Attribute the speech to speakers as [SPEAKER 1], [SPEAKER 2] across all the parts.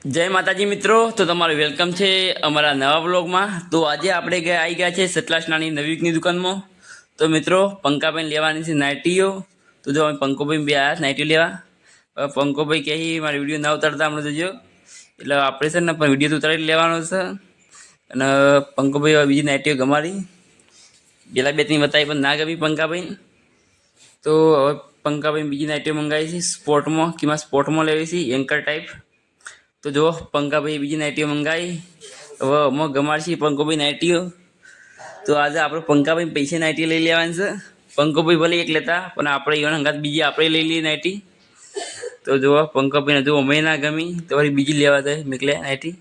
[SPEAKER 1] જય માતાજી મિત્રો, તો તમારું વેલકમ છે અમારા નવા બ્લોગમાં તો આજે આપણે ગયા આવી ગયા છે સતલાસનાની નવીકની વીકની દુકાનમાં. તો મિત્રો પંકાભાઈ લેવાની છે નાઇટીઓ. તો જો અમે પંકોભાઈ બે આવ્યા નાઇટીઓ લેવા. પંકોભાઈ કહે મારે વીડિયો ના ઉતારતા હમણાં જોજો એટલે આપણે છે ને પણ વીડિયો તો ઉતારી લેવાનો છે. અને પંકોભાઈ બીજી નાઇટીઓ ગમાડી. પેલા બે ત્રણ બતાવી, પણ ના ગમી પંકાભાઈ તો હવે પંકાભાઈ બીજી નાઇટીઓ મંગાવી છે, સ્પોર્ટમાં. કેમાં સ્પોર્ટમાં લેવી છે, એન્કર ટાઈપ. તો જો પંકાભાઈ બીજી નાઇટીઓ મંગાવી હવે અમે ગમાડશી પંકોભાઈ નાઇટીઓ. તો આજે આપણે પંકાભાઈ પૈસે નાઇટી લઈ લેવાની છે. પંકોભાઈ ભલે એક લેતા, પણ આપણે એવા હંગાત બીજી આપણે લઈ લઈએ નાઇટી. તો જો ભાઈ જો અમે ના ગમી. તો વળી બીજી લેવા જાય નીકળે નાઇટી.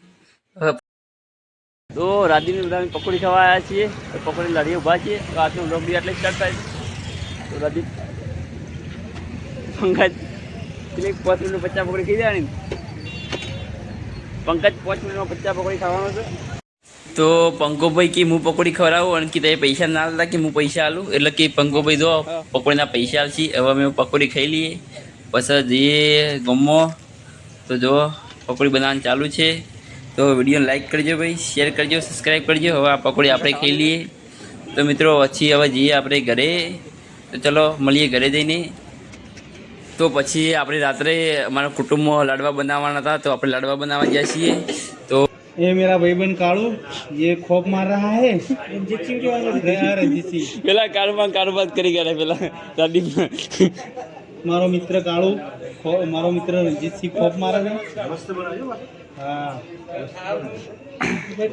[SPEAKER 1] તો રાધીની બધા પકોડી ખાવા આવ્યા છીએ. પકોડી લાડી ઊભા છીએ. તો આજનો બ્લોગ બી એટલે સ્ટાર્ટ થાય તો રાધી પંકજ પેલી પાંચ મિનિટ પચાસ પકોડી ખાઈ દેવાની પંકજ પાંચ મિનિટમાં પચાસ પકોડી ખાવાનો છે. તો પંકોભાઈ કે હું પકોડી ખવડાવું અને કે પૈસા ના આલતા કે હું પૈસા આલું? એટલે કે પંકોભાઈ જો પકોડીના પૈસા આલશી હવે અમે પકોડી ખાઈ લઈએ. પછી જઈએ ગમો તો જો પકોડી બનાવવાનું ચાલુ છે. તો વિડીયોને લાઈક કરજો ભાઈ શેર કરજો સબસ્ક્રાઈબ કરજો. હવે આ પકોડી આપણે ખાઈ લઈએ. તો મિત્રો પછી હવે જઈએ આપણે ઘરે. તો ચલો મળીએ ઘરે જઈને. તો પછી આપણે રાત્રે અમારા કુટુંબમાં લાડવા બનાવવાના હતા તો આપણે લાડવા બનાવવા ગયા છીએ તો
[SPEAKER 2] ये मेरा भाईबंद कालू ये खोप मार रहा है रंजीत सिंह के वाला रंजीत सिंह
[SPEAKER 1] પેલા કારોબાર કારોબાર કરી ગયા પેલા દાદી
[SPEAKER 2] મારો મિત્ર કાળુ ખો- મારો મિત્ર રંજીત સિંહ ખોપ મારે છે હા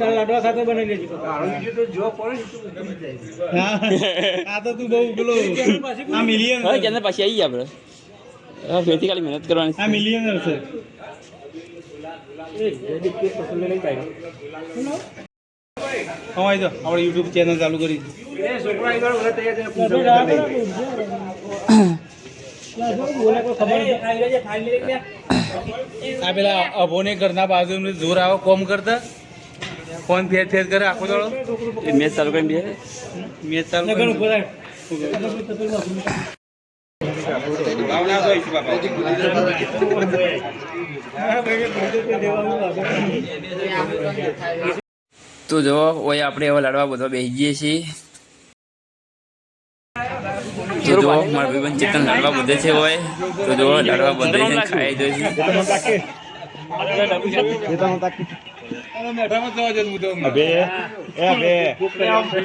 [SPEAKER 2] લાડવા ખાતે બનાવી હા આ તો તું બહુ પેલો આ મિલિયન
[SPEAKER 1] હવે ક્યાં પાછી આવી ગયા આપણે ફેરથી ખાલી મહેનત કરવાની
[SPEAKER 2] આ મિલિયનર છે તો આપણે યુટ્યુબ ચેનલ ચાલુ કરી આ પેલા અભોને ઘરના બાજુ જોર આવો કોમ કરતા. ફોન ફેર ફેર કરે આખો દાડો.
[SPEAKER 1] એ મેચ ચાલુ કરીને બે
[SPEAKER 2] મેચ ચાલુ કરી.
[SPEAKER 1] તો જો, ઓય આપણે હવે લાડવા બધા બેસી જઈએ છીએ. જો, મારા ભાઈબંધ ચેતન લાડવા બધે છે હોય તો જો, લાડવા બધે છે ખાઈ જોઈએ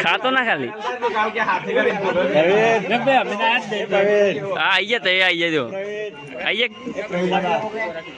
[SPEAKER 1] ખાતો ના ખાલી. આઈએ તો આઈએ જો. આઈ ગયા.